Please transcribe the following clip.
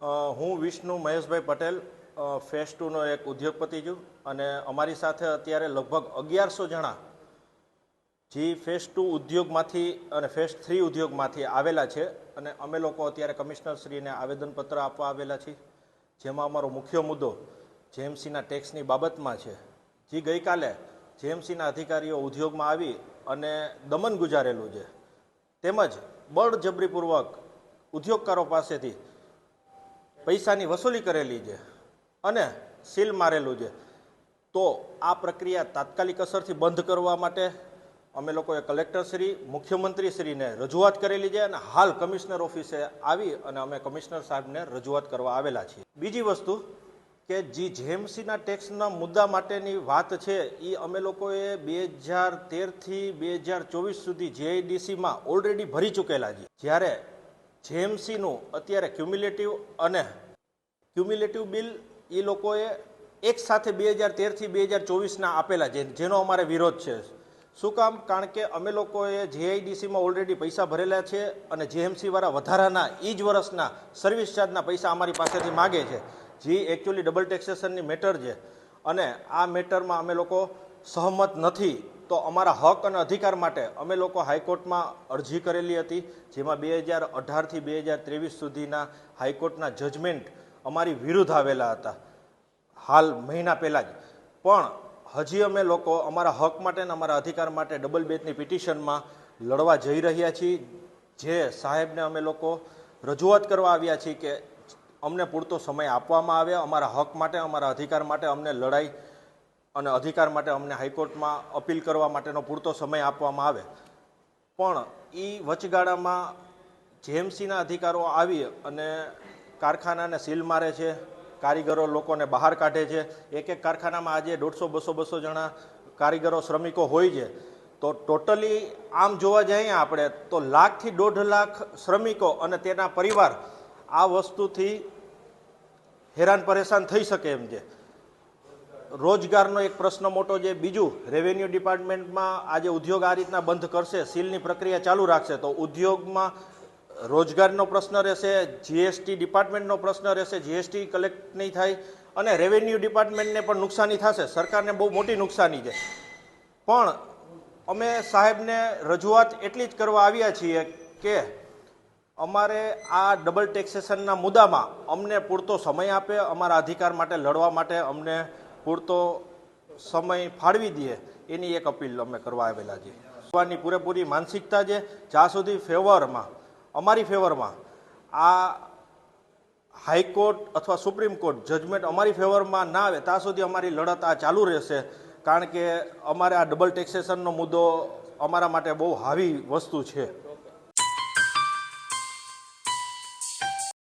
હું વિષ્ણુ મહેશભાઈ પટેલ ફેસ ટુનો એક ઉદ્યોગપતિ છું અને અમારી સાથે અત્યારે લગભગ અગિયારસો જણા જે ફેસ ટુ ઉદ્યોગમાંથી અને ફેસ થ્રી ઉદ્યોગમાંથી આવેલા છે અને અમે લોકો અત્યારે કમિશનરશ્રીને આવેદનપત્ર આપવા આવેલા છીએ. જેમાં અમારો મુખ્ય મુદ્દો જેએમસીના ટેક્સની બાબતમાં છે. જે ગઈકાલે જેએમસીના અધિકારીઓ ઉદ્યોગમાં આવી અને દમન ગુજારેલું છે. તેમજ બળજબરીપૂર્વક ઉદ્યોગકારો પાસેથી પૈસાની વસૂલી કરેલી છે અને સીલ મારેલું છે. તો આ પ્રક્રિયા તાત્કાલિક અસરથી બંધ કરવા માટે અમે લોકોએ કલેક્ટરશ્રી મુખ્યમંત્રીશ્રીને રજૂઆત કરેલી છે અને હાલ કમિશનર ઓફિસે આવી અને અમે કમિશનર સાહેબને રજૂઆત કરવા આવેલા છીએ. બીજી વસ્તુ કે જે જેએમસીના ટેક્સના મુદ્દા માટેની વાત છે એ અમે લોકોએ બે હજાર તેરથી બે હજાર ચોવીસ સુધી જેઆઈડીસીમાં ઓલરેડી ભરી ચૂકેલા છીએ. જ્યારે જેએમસીનું અત્યારે ક્યુમ્યુલેટિવ અને ક્યુમ્યુલેટિવ બિલ એ લોકોએ એક સાથે બે હજાર તેરથી બે હજાર ચોવીસના આપેલા છે, જેનો અમારે વિરોધ છે. શું કામ? કારણ કે અમે લોકોએ જેઆઈડીસીમાં ઓલરેડી પૈસા ભરેલા છે અને જેએમસી વાળા વધારાના એ જ વર્ષના સર્વિસ ચાર્જના પૈસા અમારી પાસેથી માગે છે. જે એકચ્યુઅલી ડબલ ટેક્સેશનની મેટર છે. અને આ મેટરમાં અમે લોકો સહમત નથી. તો અમારા હક અને અધિકાર માટે અમે લોકો હાઈકોર્ટમાં અરજી કરેલી હતી, જેમાં બે હજાર અઢારથી બે હજાર ત્રેવીસ સુધીના હાઈકોર્ટના જજમેન્ટ અમારી વિરુદ્ધ આવેલા હતા, હાલ મહિના પહેલાં જ. પણ હજી અમે લોકો અમારા હક માટે અને અમારા અધિકાર માટે ડબલ બેચની પિટિશનમાં લડવા જઈ રહ્યા છીએ, જે સાહેબને અમે લોકો રજૂઆત કરવા આવ્યા છીએ કે અમને પૂરતો સમય આપવામાં આવે, અમારા હક માટે, અમારા અધિકાર માટે અમને લડાઈ અને અધિકાર માટે અમને હાઈકોર્ટમાં અપીલ કરવા માટેનો પૂરતો સમય આપવામાં આવે. પણ એ વચગાળામાં જેએમસીના અધિકારો આવી અને કારખાનાને સીલ મારે છે, કારીગરો લોકોને બહાર કાઢે છે એક એક કારખાનામાં આજે દોઢસો, બસો બસો જણા કારીગરો, શ્રમિકો હોય છે. તો ટોટલી આમ જોવા જઈએ આપણે, તો લાખથી દોઢ લાખ શ્રમિકો અને તેના પરિવાર આ વસ્તુથી હેરાન પરેશાન થઈ શકે એમ છે. રોજગારનો એક પ્રશ્ન મોટો છે બીજું રેવન્યુ ડિપાર્ટમેન્ટમાં આજે ઉદ્યોગ આ રીતના બંધ કરશે, સીલની પ્રક્રિયા ચાલુ રાખશે, તો ઉદ્યોગમાં રોજગારનો પ્રશ્ન રહેશે જીએસટી ડિપાર્ટમેન્ટનો પ્રશ્ન રહેશે જીએસટી કલેક્ટ નહીં થાય અને રેવન્યુ ડિપાર્ટમેન્ટને પણ નુકસાની થશે, સરકારને બહુ મોટી નુકસાની છે. પણ અમે સાહેબને રજૂઆત એટલી જ કરવા આવ્યા છીએ કે અમારે આ ડબલ ટેક્સેશનના મુદ્દામાં અમને પૂરતો સમય આપે, અમારા અધિકાર માટે લડવા માટે અમને પૂરતો સમય ફાળવી દઈએ, એની એક અપીલ અમે કરવા આવેલા છીએ. કરવાની પૂરેપૂરી માનસિકતા છે, જ્યાં સુધી ફેવરમાં, અમારી ફેવરમાં, આ હાઈકોર્ટ અથવા સુપ્રીમ કોર્ટ જજમેન્ટ અમારી ફેવરમાં ના આવે, ત્યાં સુધી અમારી લડત આ ચાલુ રહેશે. કારણ કે અમારે આ ડબલ ટેક્સેશનનો મુદ્દો અમારા માટે બહુ હાવી વસ્તુ છે.